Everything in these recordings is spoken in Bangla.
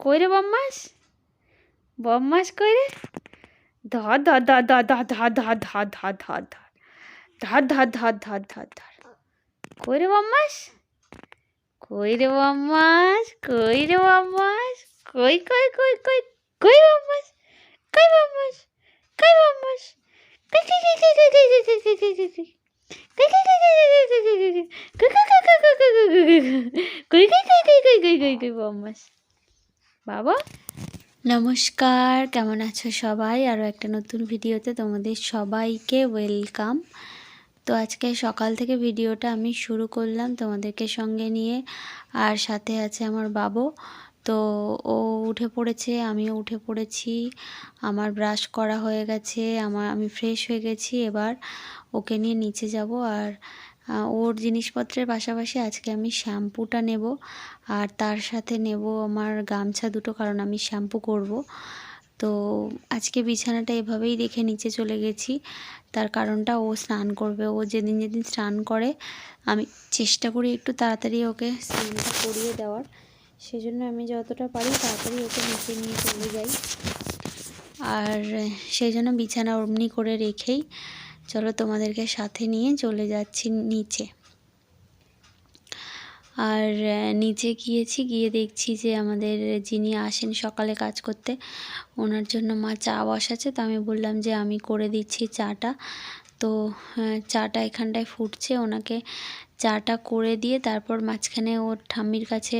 কই রে বম্মাস বম্মাস কই রে ধর ধর ধর ধর ধর ধর ধর ধর ধর ধর ধর ধর ধর ধর ধর ধর কই রে বম্মাস কই বম্মাস কই রে বম্মাস কই কই কই কই কই বম্মাস কই বম্মাস কই বম্মাস কই কই কই কই কই কই কই কই কই কই কই বাবা? নমস্কার, কেমন আছো সবাই? আরও একটা নতুন ভিডিওতে তোমাদের সবাইকে ওয়েলকাম। তো আজকে সকাল থেকে ভিডিওটা আমি শুরু করলাম তোমাদেরকে সঙ্গে নিয়ে। আর সাথে আছে আমার বাবু। তো ও উঠে পড়েছে, আমিও উঠে পড়েছি। আমার ব্রাশ করা হয়ে গেছে, আমার, আমি ফ্রেশ হয়ে গেছি। এবার ওকে নিয়ে নিচে যাব। আর ওর জিনিসপত্রের পাশাপাশি আজকে আমি শ্যাম্পুটা নেব। আর তার সাথে নেব আমার গামছা দুটো, কারণ আমি শ্যাম্পু করব। তো আজকে বিছানাটা এভাবেই রেখে নিচে চলে গেছি। তার কারণটা ও স্নান করবে। ও যেদিন যেদিন স্নান করে, আমি চেষ্টা করি একটু তাড়াতাড়ি ওকে স্নানটা করিয়ে দেওয়ার। সেজন্য আমি যতটা পারি তাড়াতাড়ি ওকে নিচে নিয়ে চলে যাই। আর সেই জন্য বিছানা অমনি করে রেখেই চলো তোমাদেরকে সাথে নিয়ে চলে যাচ্ছি নিচে। আর নিচে গিয়েছি, গিয়ে দেখছি যে আমাদের যিনি আসেন সকালে কাজ করতে, ওনার জন্য মা চা বসাচ্ছে। তো আমি বললাম যে আমি করে দিচ্ছি চাটা। তো চাটা এখানটায় ফুটছে, ওনাকে চাটা করে দিয়ে তারপর মাঝখানে ওর ঠাম্মির কাছে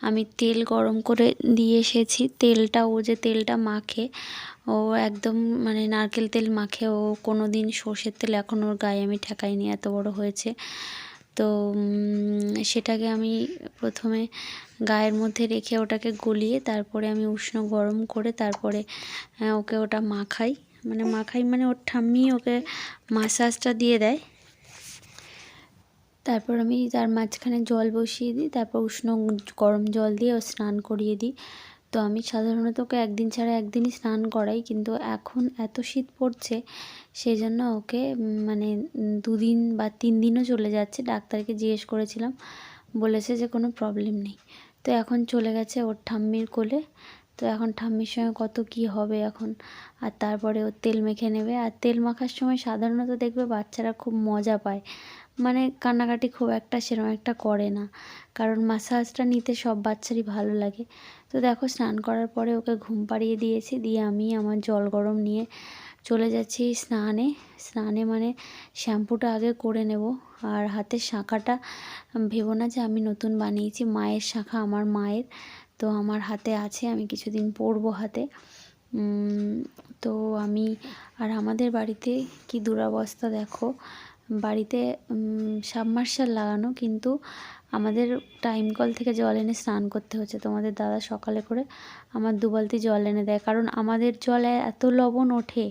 আমি তেল গরম করে দিয়ে এসেছি। তেলটা, ও যে তেলটা মাখে, ও একদম মানে নারকেল তেল মাখে। ও কোনো দিন সর্ষের তেল এখন ওর গায়ে আমি ঠেকাইনি, এত বড় হয়েছে। তো সেটাকে আমি প্রথমে গায়ের মধ্যে রেখে ওটাকে গলিয়ে তারপরে আমি উষ্ণ গরম করে তারপরে ওকে ওটা মাখাই। মানে মাখাই মানে ওর ঠাম্মি ওকে মাসাজটা দিয়ে দেয়। তারপর আমি তার মাঝখানে জল বসিয়ে দিই, তারপর উষ্ণ গরম জল দিয়ে ও স্নান করিয়ে দিই। তো আমি সাধারণত ওকে একদিন ছাড়া একদিনই স্নান করাই, কিন্তু এখন এত শীত পড়ছে সেই জন্য ওকে মানে দুদিন বা তিন দিনও চলে যাচ্ছে। ডাক্তারকে জিজ্ঞেস করেছিলাম, বলেছে যে কোনো প্রবলেম নেই। তো এখন চলে গেছে ওর ঠাম্মির কোলে। তো এখন ঠাম্মির সঙ্গে কত কি হবে এখন? আর তারপরে ও তেল মেখে নেবে। আর তেল মাখার সময় সাধারণত দেখবে বাচ্চারা খুব মজা পায়। মানে কান্নাকাটি খুব একটা সেরকম একটা করে না। কারণ মাসাজটা নিতে সব বাচ্চারই ভালো লাগে। তো দেখো, স্নান করার পরে ওকে ঘুম পাড়িয়ে দিয়েছি। দিয়ে আমি আমার জল গরম নিয়ে চলে যাচ্ছি স্নানে। স্নানে মানে শ্যাম্পুটা আগে করে নেব। আর হাতের শাঁখাটা ভেবো না যে আমি নতুন বানিয়েছি। মায়ের শাঁখা আমার মায়ের। তো আমার হাতে আছে, আমি কিছুদিন পরবো হাতে। তো আমি আর আমাদের বাড়িতে কি দুরাবস্থা দেখো? বাড়িতে সাবমার্শাল লাগানো, কিন্তু আমাদের টাইম কল থেকে জল এনে স্নান করতে হচ্ছে। তোমাদের দাদা সকালে করে আমার দু বালতি জল এনে দেয়। কারণ আমাদের জলে এত লবণ ওঠে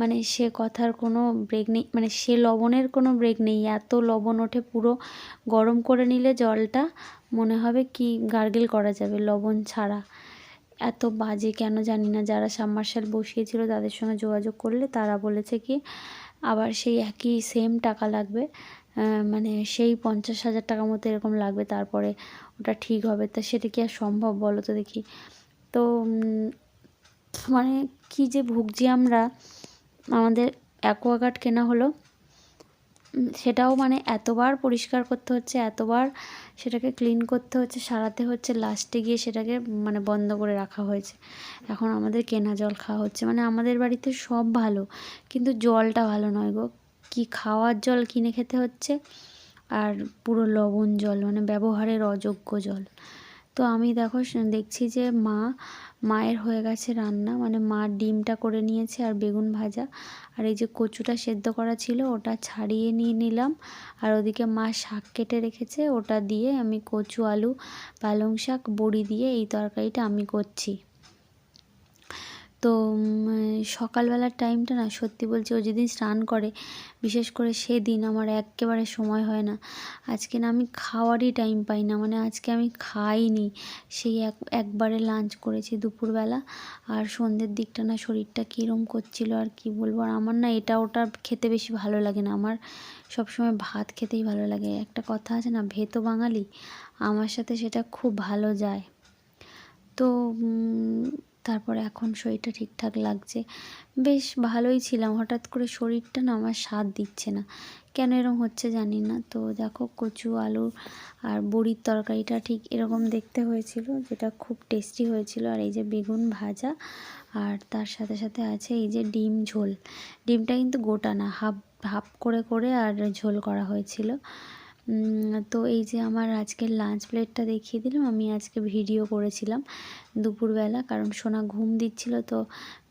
মানে সে কথার কোনো ব্রেক নেই মানে সে লবণের কোনো ব্রেক নেই। এত লবণ ওঠে পুরো গরম করে নিলে জলটা মনে হবে কি গার্গেল করা যাবে লবণ ছাড়া। এত বাজে কেন জানি না। যারা সাবমার্শাল বসিয়েছিল তাদের সঙ্গে যোগাযোগ করলে তারা বলেছে কি আবার সেই একই সেম টাকা লাগবে। মানে সেই পঞ্চাশ হাজার টাকার মতো এরকম লাগবে, তারপরে ওটা ঠিক হবে। তা সেটা কি আর সম্ভব বলো তো দেখি। তো মানে কি যে ভুগছি আমরা, আমাদের অ্যাকোয়াগার্ড কেনা হলো। সেটাও মানে এতবার পরিষ্কার করতে হচ্ছে, এতবার সেটাকে ক্লিন করতে হচ্ছে, সারাতে হচ্ছে লাস্টে গিয়ে সেটাকে মানে বন্ধ করে রাখা হয়েছে। এখন আমাদের কেনা জল খাওয়া হচ্ছে মানে আমাদের বাড়িতে সব ভালো, কিন্তু জলটা ভালো নয় গো। কি খাওয়ার জল কিনে খেতে হচ্ছে? আর পুরো লবণ জল মানে ব্যবহারের অযোগ্য জল। তো আমি দেখো দেখছি যে মা মায়ের হয়ে গেছে রান্না। মানে মা ডিমটা করে নিয়েছে আর বেগুন ভাজা। আর এই যে কচুটা সেদ্ধ করা ছিল, ওটা ছাড়িয়ে নিয়ে নিলাম। আর ওদিকে মা শাক কেটে রেখেছে, ওটা দিয়ে আমি কচু, আলু, পালং শাক, বড়ি দিয়ে এই তরকারিটা আমি করছি। তো সকালবেলার টাইমটা না সত্যি বলছি ও যেদিন স্নান করে, বিশেষ করে সেদিন আমার একেবারে সময় হয় না। আজকে না আমি খাওয়ারই টাইম পাই না মানে আজকে আমি খাইনি। সেই এক, একবারে লাঞ্চ করেছি দুপুরবেলা, আর সন্ধ্যের দিকটা না শরীরটা কীরম করছিল আর কি বলব। আর আমার না এটা ওটা খেতে বেশি ভালো লাগে না, আমার সবসময় ভাত খেতেই ভালো লাগে। একটা কথা আছে না, ভেতো বাঙালি, আমার সাথে সেটা খুব ভালো যায়। তো তারপরে এখন শরীরটা ঠিকঠাক লাগছে। বেশ ভালোই ছিলাম। হঠাৎ করে শরীরটা না আমার স্বাদ দিচ্ছে না। কেন এরকম হচ্ছে জানি না। তো দেখো কচু, আলু আর বড়ির তরকারিটা ঠিক এরকম দেখতে হয়েছিল, যেটা খুব টেস্টি হয়েছিল। আর এই যে বেগুন ভাজা আর তার সাথে সাথে আছে এই যে ডিম ঝোল। ডিমটা কিন্তু গোটা না, হাফ হাফ করে করে আর ঝোল করা হয়েছিল। তো এই যে আমার আজকের লাঞ্চ প্লেটটা দেখিয়ে দিলাম। আমি আজকে ভিডিও করেছিলাম দুপুরবেলা, কারণ সোনা ঘুম দিচ্ছিল তো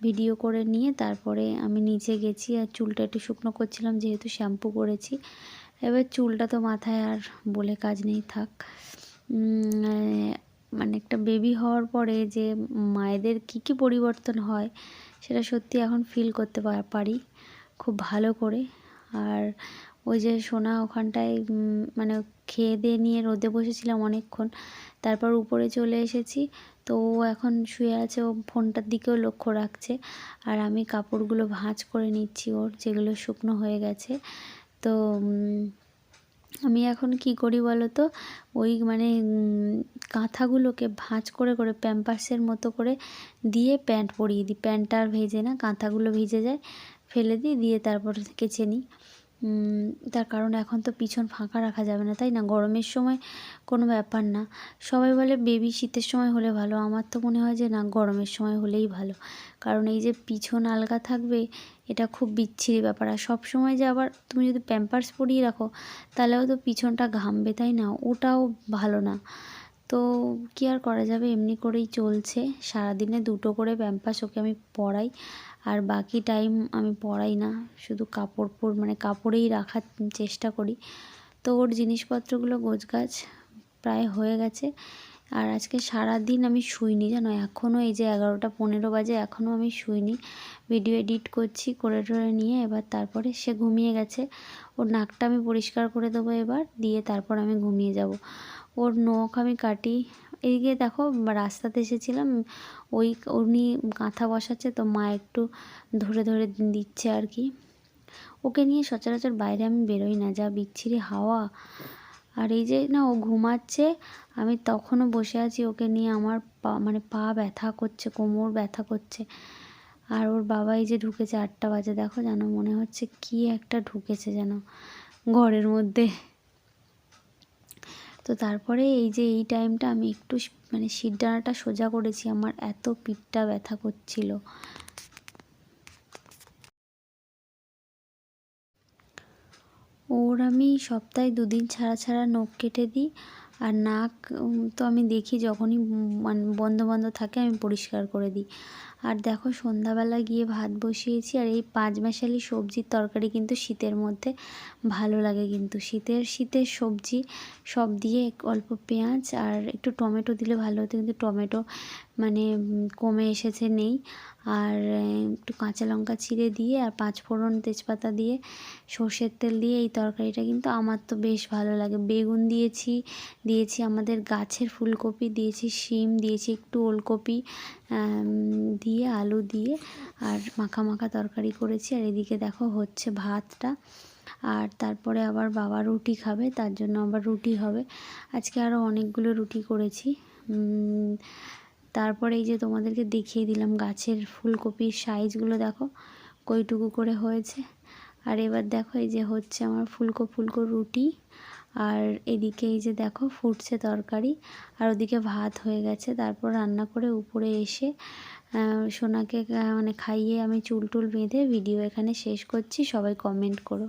ভিডিও করে নিয়ে তারপরে আমি নিচে গেছি আর চুলটা একটু শুকনো করছিলাম, যেহেতু শ্যাম্পু করেছি এবার চুলটা তো মাথায় আর বলে কাজ নেই, থাক। মানে একটা বেবি হওয়ার পরে যে মায়েদের কী কী পরিবর্তন হয়, সেটা সত্যি এখন ফিল করতে পারি। খুব ভালো করে। আর ওই যে সোনা ওখানটায় মানে খেয়ে দিয়ে নিয়ে রোদে বসেছিলাম অনেকক্ষণ। তারপর উপরে চলে এসেছি। তো ও এখন শুয়ে আছে, ও ফোনটার দিকেও লক্ষ্য রাখছে। আর আমি কাপড়গুলো ভাঁজ করে নিচ্ছি ওর, যেগুলো শুকনো হয়ে গেছে। তো আমি এখন কি করি বলো তো? ওই মানে কাঁথাগুলোকে ভাঁজ করে করে প্যাম্পার্সের মতো করে দিয়ে প্যান্ট পরিয়ে দিই। প্যান্টটা আর ভেজে না, কাঁথাগুলো ভিজে যায়, ফেলে দিই, দিয়ে তারপর কেচে নিই। তার কারণ এখন তো পিছন ফাঁকা রাখা যাবে না, তাই না? গরমের সময় কোনো ব্যাপার না। সবাই বলে বেবি শীতের সময় হলে ভালো, আমার তো মনে হয় যে না, গরমের সময় হলেই ভালো। কারণ এই যে পিছন আলগা থাকবে, এটা খুব বিচ্ছিরি ব্যাপার। আর সব সময় যে আবার তুমি যদি প্যাম্পার্স পরিয়ে রাখো, তাহলেও তো পিছনটা ঘামবে, তাই না? ওটাও ভালো না। তো কী আর করা যাবে? এমনি করেই চলছে। সারাদিনে দুটো করে প্যাম্পাস ওকে আমি পরাই আর বাকি টাইম আমি পরাই না। শুধু কাপড় পর মানে কাপড়েই রাখার চেষ্টা করি। তো ওর জিনিসপত্রগুলো গোছগাছ প্রায় হয়ে গেছে। আর আজকে সারা দিন আমি শুইনি, জানো? এখনও এই যে এগারোটা পনেরো বাজে এখনও আমি শুইনি। ভিডিও এডিট করছি করে টরে নিয়ে, এবার তারপরে সে ঘুমিয়ে গেছে। ওর নাকটা আমি পরিষ্কার করে দেবো এবার, দিয়ে তারপর আমি ঘুমিয়ে যাব। ওর নখ আমি কাটি এদিকে দেখো রাস্তাতে এসেছিলাম, ওই উনি কাঁথা বসাচ্ছে, তো মা একটু ধরে ধরে দিচ্ছে আর কি। ওকে নিয়ে সচরাচর বাইরে আমি বেরোই না, যা বিচ্ছিরি হাওয়া। আর এই যে না, ও ঘুমাচ্ছে, আমি তখনও বসে আছি, ওকে নিয়ে আমার পা মানে পা ব্যথা করছে, কোমর ব্যথা করছে। আর ওর বাবা এই যে ঢুকেছে আটটা বাজে, দেখো যেন মনে হচ্ছে কি একটা ঢুকেছে যেন, ঘরের মধ্যে। তো তারপরে এই যে এই টাইমটা আমি একটু মানে শিরদাঁড়াটা সোজা করেছি, আমার এত পিঠটা ব্যথা করছিল। ওর আমি সপ্তাহে দুদিন ছাড়া ছাড়া নখ কেটে দিই। আর নাক তো আমি দেখি যখনই মানে বন্ধ বন্ধ থাকে আমি পরিষ্কার করে দিই। আর দেখো সন্ধ্যাবেলা গিয়ে ভাত বসিয়েছি আর এই পাঁচ মাসালি সবজির তরকারি কিন্তু শীতের মধ্যে ভালো লাগে কিন্তু। শীতের শীতের সবজি সব দিয়ে অল্প পেঁয়াজ আর একটু টমেটো দিলে ভালো হতো কিন্তু টমেটো মানে কমে এসেছে নেই। আর একটু কাঁচা লঙ্কা ছিঁড়ে দিয়ে আর পাঁচ ফোড়ন তেজপাতা দিয়ে সর্ষের তেল দিয়ে এই তরকারিটা কিন্তু আমার তো বেশ ভালো লাগে। বেগুন দিয়েছি দিয়েছি আমাদের গাছের ফুলকপি, দিয়েছি শিম, দিয়েছি একটু ওলকপি দিয়ে আলু দিয়ে আর মাখা মাখা তরকারি করেছি। আর এদিকে দেখো হচ্ছে ভাতটা। আর তারপরে আবার বাবা রুটি খাবে, তার জন্য আবার রুটি হবে। আজকে আরও অনেকগুলো রুটি করেছি। তারপরে এই যে তোমাদেরকে দেখিয়ে দিলাম গাছের ফুলকপির সাইজগুলো দেখো, কইটুকু করে হয়েছে। আর এবার দেখো এই যে হচ্ছে আমার ফুলকো ফুলকো রুটি, আর এদিকে এই যে দেখো ফুটছে তরকারি, আর ওদিকে ভাত হয়ে গেছে। তারপর রান্না করে উপরে এসে সোনাকে মানে খাইয়ে আমি চুল টুল বেঁধে ভিডিও এখানে শেষ করছি, সবাই কমেন্ট করো।